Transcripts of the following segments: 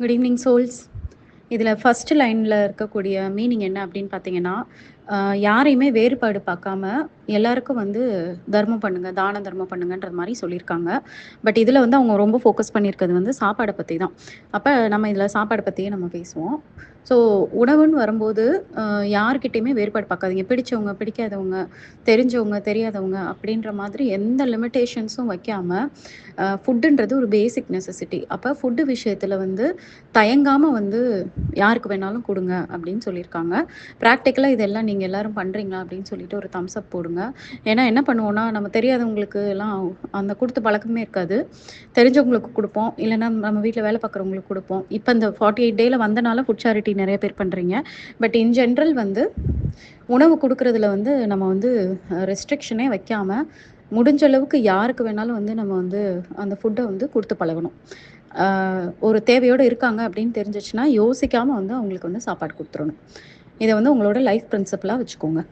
Good evening souls இதில் first லைனில் இருக்கக்கூடிய மீனிங் என்ன அப்படின்னு பார்த்தீங்கன்னா யாரையுமே வேறுபாடு பார்க்காம எல்லாருக்கும் வந்து தர்மம் பண்ணுங்க தான தர்மம் பண்ணுங்கன்ற மாதிரி சொல்லியிருக்காங்க. பட் இதில் வந்து அவங்க ரொம்ப ஃபோக்கஸ் பண்ணியிருக்கிறது வந்து சாப்பாடை பற்றி தான். அப்போ நம்ம இதில் சாப்பாடை பற்றியே நம்ம பேசுவோம். ஸோ உணவுன்னு வரும்போது ஆஹ் வேறுபாடு பார்க்காதீங்க. பிடிச்சவங்க பிடிக்காதவங்க தெரிஞ்சவங்க தெரியாதவங்க அப்படின்ற மாதிரி எந்த லிமிட்டேஷன்ஸும் வைக்காமல் ஃபுட்டுன்றது ஒரு பேசிக் நெசசிட்டி அப்போ ஃபுட்டு விஷயத்தில் வந்து தயங்காமல் வந்து யாருக்கு வேணாலும் கொடுங்க அப்படின்னு சொல்லியிருக்காங்க. ப்ராக்டிக்கலாக இதெல்லாம் நீங்கள் எல்லாரும் பண்ணுறீங்களா அப்படின்னு சொல்லிட்டு ஒரு தம்ஸ் அப் போடுங்க. ஏன்னா என்ன பண்ணுவோன்னா நம்ம தெரியாதவங்களுக்கு எல்லாம் அந்த கொடுத்த பழக்கமே இருக்காது. தெரிஞ்சவங்களுக்கு கொடுப்போம். இல்லைன்னா நம்ம வீட்டில் வேலை பார்க்குறவங்களுக்கு கொடுப்போம். இப்போ இந்த ஃபார்ட்டி எயிட் டேயில் வந்தனால ஃபுட் சேரிட்டி நிறைய பேர் பண்ணுறீங்க பட் இன் ஜென்ரல் வந்து உணவு கொடுக்கறதுல வந்து நம்ம வந்து ரெஸ்ட்ரிக்ஷனே வைக்காமல் முடிஞ்ச அளவுக்கு யாருக்கு வேணாலும் வந்து நம்ம வந்து அந்த ஃபுட்டை வந்து கொடுத்து பழகணும். ஒரு தேவையோடு இருக்காங்க அப்படின்னு தெரிஞ்சிச்சுன்னா யோசிக்காமல் வந்து அவங்களுக்கு வந்து சாப்பாடு கொடுத்துடணும். இதை வந்து உங்களோட லைஃப் பிரின்சிபலாக வச்சுக்கோங்க.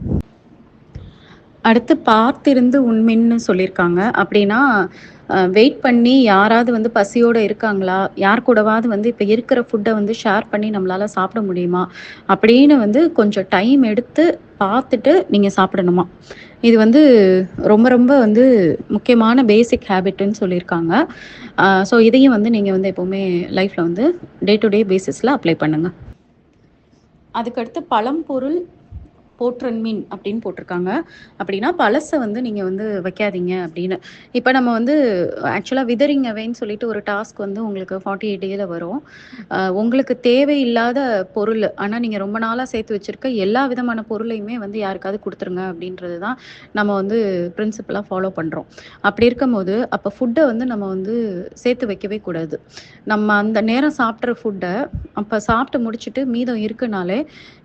அடுத்து பார்த்திருந்து உண்மைன்னு சொல்லியிருக்காங்க. அப்படின்னா வெயிட் பண்ணி யாராவது வந்து பசியோடு இருக்காங்களா? யார் கூடவாவது வந்து இப்போ இருக்கிற ஃபுட்டை வந்து ஷேர் பண்ணி நம்மளால் சாப்பிட முடியுமா? அப்படின்னு வந்து கொஞ்சம் டைம் எடுத்து பார்த்துட்டு நீங்கள் சாப்பிடணுமா? இது வந்து ரொம்ப ரொம்ப வந்து முக்கியமான பேசிக் ஹேபிட்டுன்னு சொல்லியிருக்காங்க. ஸோ இதையும் வந்து நீங்கள் வந்து எப்போவுமே லைஃப்பில் வந்து டே டு டே பேசிஸில் அப்ளை பண்ணுங்கள் அதுக்கடுத்து பழம்பொருள் போற்றன்மின் அப்படின்னு போட்டிருக்காங்க. அப்படின்னா பழசை வந்து நீங்கள் வந்து வைக்காதீங்க அப்படின்னு. இப்போ நம்ம வந்து ஆக்சுவலாக விதரிங் அவேன்னு சொல்லிட்டு ஒரு டாஸ்க் வந்து உங்களுக்கு ஃபார்ட்டி எயிட் டேயில் வரும். உங்களுக்கு தேவையில்லாத பொருள் ஆனால் நீங்கள் ரொம்ப நாளாக சேர்த்து வச்சுருக்க எல்லா விதமான பொருளையுமே வந்து யாருக்காவது கொடுத்துருங்க அப்படின்றது தான் நம்ம வந்து பிரின்சிபலாக ஃபாலோ பண்ணுறோம் அப்படி இருக்கும்போது அப்போ ஃபுட்டை வந்து நம்ம வந்து சேர்த்து வைக்கவே கூடாது. நம்ம அந்த நேரம் சாப்பிட்ற ஃபுட்டை அப்போ சாப்பிட்டு முடிச்சுட்டு மீதம் இருக்குனாலே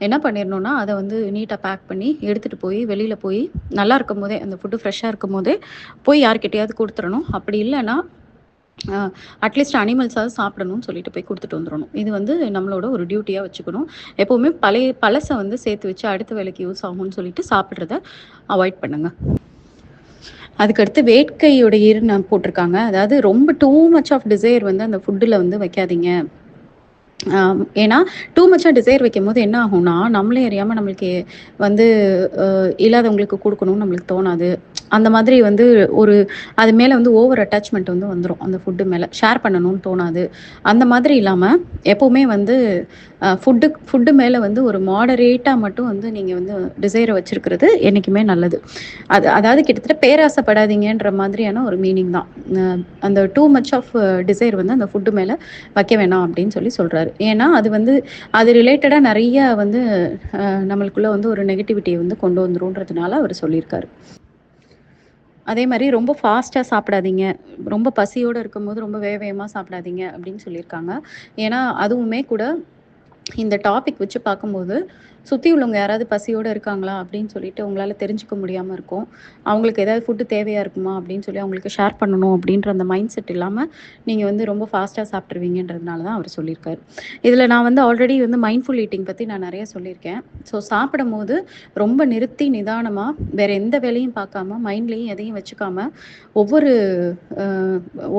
என்ன பண்ணிடணும்னா அதை வந்து நீட்டாக பேக் பண்ணி எடுத்துகிட்டு போய் வெளியில் போய் நல்லா இருக்கும் போதே அந்த ஃபுட்டு ஃப்ரெஷ்ஷாக இருக்கும் போதே போய் யார்கிட்டையாவது கொடுத்துடணும் அப்படி இல்லைன்னா அட்லீஸ்ட் அனிமல்ஸாவது சாப்பிடணும்னு சொல்லிட்டு போய் கொடுத்துட்டு வந்துடணும் இது வந்து நம்மளோட ஒரு டியூட்டியாக வச்சுக்கணும். எப்போவுமே பழைய பழசை வந்து சேர்த்து வச்சு அடுத்த வேலைக்கு யூஸ் ஆகும்னு சொல்லிட்டு சாப்பிட்றத அவாய்ட் பண்ணுங்க. அதுக்கடுத்து வேட்கையுடைய நான் போட்டிருக்காங்க. அதாவது ரொம்ப டூ மச் ஆஃப் டிசைர் வந்து அந்த ஃபுட்டில் வந்து வைக்காதீங்க. ஏன்னா டூ மச்சாக டிசைர் வைக்கும் போது என்ன ஆகும்னா நம்மளே அறியாமல் நம்மளுக்கு வந்து இல்லாதவங்களுக்கு கொடுக்கணும்னு நம்மளுக்கு தோணாது. அந்த மாதிரி வந்து ஒரு அது மேலே வந்து ஓவர் அட்டாச்மெண்ட் வந்து வந்துடும் அந்த ஃபுட்டு மேலே. ஷேர் பண்ணணும்னு தோணாது. அந்த மாதிரி இல்லாமல் எப்போவுமே வந்து ஃபுட்டு ஃபுட்டு மேலே வந்து ஒரு மாடரேட்டாக மட்டும் வந்து நீங்கள் வந்து டிசைரை வச்சுருக்கிறது என்றைக்குமே நல்லது. அது அதாவது கிட்டத்தட்ட பேராசைப்படாதீங்கன்ற மாதிரியான ஒரு மீனிங் தான். அந்த டூ மச் ஆஃப் டிசைர் வந்து அந்த ஃபுட்டு மேலே வைக்க வேணாம் அப்படின்னு சொல்லி சொல்கிறாரு ஏன்னா அது வந்து அது ரிலேட்டடாக நிறைய வந்து நம்மளுக்குள்ளே வந்து ஒரு நெகட்டிவிட்டியை வந்து கொண்டு வந்துருன்றதுனால அவர் சொல்லியிருக்காரு. அதே மாதிரி ரொம்ப ஃபாஸ்ட்டாக சாப்பிடாதீங்க. ரொம்ப பசியோடு இருக்கும்போது ரொம்ப வேக வேகமாக சாப்பிடாதீங்க அப்படின்னு சொல்லியிருக்காங்க. ஏன்னா அதுவுமே கூட இந்த டாபிக் வச்சு பார்க்கும்போது சுற்றி உள்ளவங்க யாராவது பசியோடு இருக்காங்களா அப்படின்னு சொல்லிட்டு உங்களால் தெரிஞ்சுக்க முடியாமல் இருக்கும். அவங்களுக்கு ஏதாவது ஃபுட்டு தேவையாக இருக்குமா அப்படின்னு சொல்லி அவங்களுக்கு ஷேர் பண்ணணும் அப்படின்ற அந்த மைண்ட் செட் இல்லாமல் நீங்கள் வந்து ரொம்ப ஃபாஸ்ட்டாக சாப்பிட்ருவீங்கன்றதுனால தான் அவர் சொல்லியிருக்காரு. இதில் நான் வந்து ஆல்ரெடி வந்து மைண்ட்ஃபுல் ஈட்டிங் பற்றி நான் நிறைய சொல்லியிருக்கேன். ஸோ சாப்பிடும் போது ரொம்ப நிறுத்தி நிதானமாக வேறு எந்த வேலையும் பார்க்காம மைண்ட்லேயும் எதையும் வச்சுக்காம ஒவ்வொரு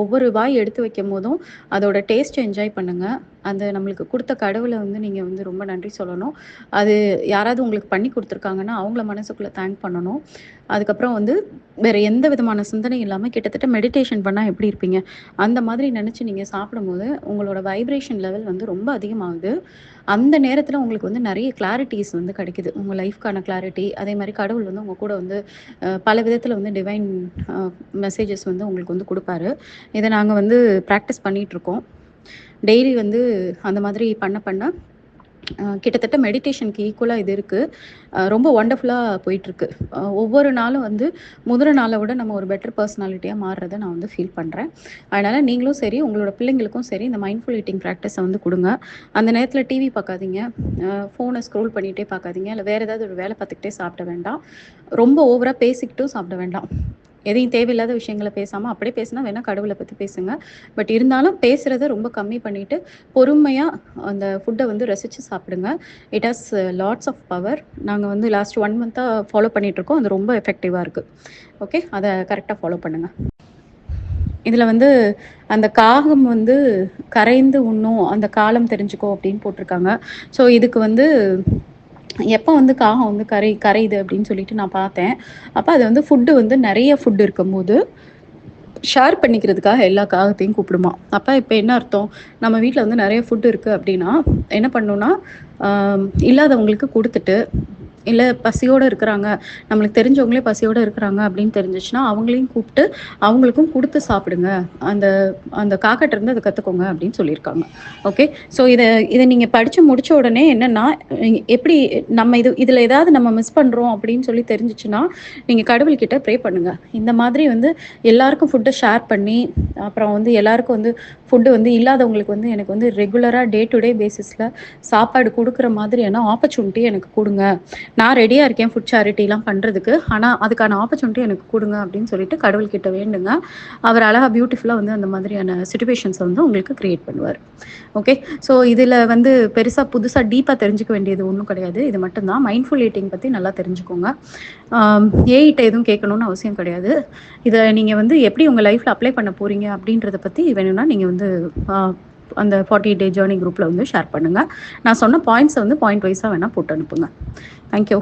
ஒவ்வொரு வாய் எடுத்து வைக்கும் போதும் அதோட டேஸ்ட்டை என்ஜாய் பண்ணுங்கள் அந்த நம்மளுக்கு கொடுத்த கடவுளை வந்து நீங்கள் வந்து ரொம்ப நன்றி சொல்லணும். அது யாராவது உங்களுக்கு பண்ணி கொடுத்துருக்காங்கன்னா அவங்கள மனசுக்குள்ளே தேங்க் பண்ணணும். அதுக்கப்புறம் வந்து வேறு எந்த விதமான சிந்தனை இல்லாமல் கிட்டத்தட்ட மெடிடேஷன் பண்ணால் எப்படி இருப்பீங்க? அந்த மாதிரி நினச்சி நீங்கள் சாப்பிடும்போது உங்களோட வைப்ரேஷன் லெவல் வந்து ரொம்ப அதிகமாகுது. அந்த நேரத்தில் உங்களுக்கு வந்து நிறைய கிளாரிட்டிஸ் வந்து கிடைக்குது. உங்கள் லைஃப்க்கான கிளாரிட்டி அதே மாதிரி கடவுள் வந்து உங்கள் கூட வந்து பல விதத்தில் வந்து டிவைன் மெசேஜஸ் வந்து உங்களுக்கு வந்து கொடுப்பாரு. இதை நாங்கள் வந்து ப்ராக்டிஸ் பண்ணிகிட்ருக்கோம் டெய்லி வந்து அந்த மாதிரி பண்ண பண்ண கிட்டத்தட்ட மெடிடேஷனுக்கு ஈக்குவலாக இது இருக்குது ரொம்ப ஒண்டர்ஃபுல்லாக போயிட்டுருக்கு. ஒவ்வொரு நாளும் வந்து முதல் நாளை விட நம்ம ஒரு பெட்டர் பர்சனாலிட்டியாக மாறுறதை நான் வந்து ஃபீல் பண்ணுறேன் அதனால் நீங்களும் சரி உங்களோட பிள்ளைங்களுக்கும் சரி இந்த மைண்ட்ஃபுல் ஈட்டிங் ப்ராக்டிஸை வந்து கொடுங்க. அந்த நேரத்தில் டிவி பார்க்காதீங்க. ஃபோனை ஸ்க்ரோல் பண்ணிகிட்டே பார்க்காதீங்க. இல்லை வேறு ஏதாவது ஒரு வேலை பார்த்துக்கிட்டே சாப்பிட வேண்டாம். ரொம்ப ஓவராக பேசிக்கிட்டும் சாப்பிட வேண்டாம். எதையும் தேவையில்லாத விஷயங்களை பேசாமல் அப்படியே பேசினா வேணால் கடவுளை பற்றி பேசுங்க. பட் இருந்தாலும் பேசுகிறத ரொம்ப கம்மி பண்ணிவிட்டு பொறுமையாக அந்த ஃபுட்டை வந்து ரசித்து சாப்பிடுங்க. It has lots of power நாங்கள் வந்து லாஸ்ட் ஒன் மந்த்தாக ஃபாலோ பண்ணிகிட்ருக்கோம் அது ரொம்ப எஃபெக்டிவாக இருக்குது ஓகே அதை கரெக்டாக ஃபாலோ பண்ணுங்கள் இதில் வந்து அந்த காகம் வந்து கரைந்து உண்ணும். அந்த காலம் தெரிஞ்சுக்கோ அப்படின்னு போட்டிருக்காங்க. ஸோ இதுக்கு வந்து எப்போ வந்து காகம் வந்து கரை கரையுது அப்படின்னு சொல்லிட்டு நான் பார்த்தேன். அப்போ அது வந்து ஃபுட்டு வந்து நிறைய ஃபுட்டு இருக்கும்போது ஷேர் பண்ணிக்கிறதுக்காக எல்லா காகத்தையும் கூப்பிடுமா. அப்போ இப்போ என்ன அர்த்தம்? நம்ம வீட்டில் வந்து நிறைய ஃபுட் இருக்குது அப்படின்னா என்ன பண்ணணும்னா இல்லாதவங்களுக்கு கொடுத்துட்டு இல்லை பசியோடு இருக்கிறாங்க. நம்மளுக்கு தெரிஞ்சவங்களே பசியோடு இருக்கிறாங்க அப்படின்னு தெரிஞ்சிச்சுன்னா அவங்களையும் கூப்பிட்டு அவங்களுக்கும் கொடுத்து சாப்பிடுங்க. அந்த அந்த காக்கட்டிருந்து அதை கற்றுக்கோங்க அப்படின்னு சொல்லியிருக்காங்க. ஓகே ஸோ இதை இதை நீங்கள் படித்து முடித்த உடனே என்னென்னா எப்படி நம்ம இது இதில் ஏதாவது நம்ம மிஸ் பண்ணுறோம் அப்படின்னு சொல்லி தெரிஞ்சிச்சுன்னா நீங்கள் கடவுள்கிட்ட ப்ரே பண்ணுங்கள் இந்த மாதிரி வந்து எல்லாருக்கும் ஃபுட்டை ஷேர் பண்ணி அப்புறம் வந்து எல்லாருக்கும் வந்து ஃபுட்டு வந்து இல்லாதவங்களுக்கு வந்து எனக்கு வந்து ரெகுலராக டே டு டே பேசிஸில் சாப்பாடு கொடுக்குற மாதிரியான ஆப்பர்ச்சுனிட்டி எனக்கு கொடுங்க. நான் ரெடியாக இருக்கேன் ஃபுட் சேரிட்டிலாம் பண்ணுறதுக்கு ஆனால் அதுக்கான ஆப்பர்ச்சுனிட்டி எனக்கு கொடுங்க அப்படின்னு சொல்லிட்டு கடவுள்கிட்ட வேண்டுங்க. அவர் அழகாக பியூட்டிஃபுல்லாக வந்து அந்த மாதிரியான சுச்சுவேஷன்ஸை வந்து உங்களுக்கு க்ரியேட் பண்ணுவார். ஓகே ஸோ இதில் வந்து பெருசாக புதுசாக டீப்பாக தெரிஞ்சுக்க வேண்டியது ஒன்றும் கிடையாது. இது மட்டும்தான். மைண்ட்ஃபுல் ஈட்டிங் பற்றி நல்லா தெரிஞ்சுக்கோங்க. ஏஐட்ட எதுவும் கேட்கணும்னு அவசியம் கிடையாது. இதை நீங்கள் வந்து எப்படி உங்கள் லைஃப்பில் அப்ளை பண்ண போகிறீங்க அப்படின்றத பற்றி வேணும்னா நீங்கள் வந்து அந்த ஃபார்ட்டி டே ஜேர்னி குரூப்பில் வந்து ஷேர் பண்ணுங்கள் நான் சொன்ன பாயிண்ட்ஸை வந்து பாயிண்ட் வைஸாக வேணால் போட்டு அனுப்புங்க. தேங்க்யூ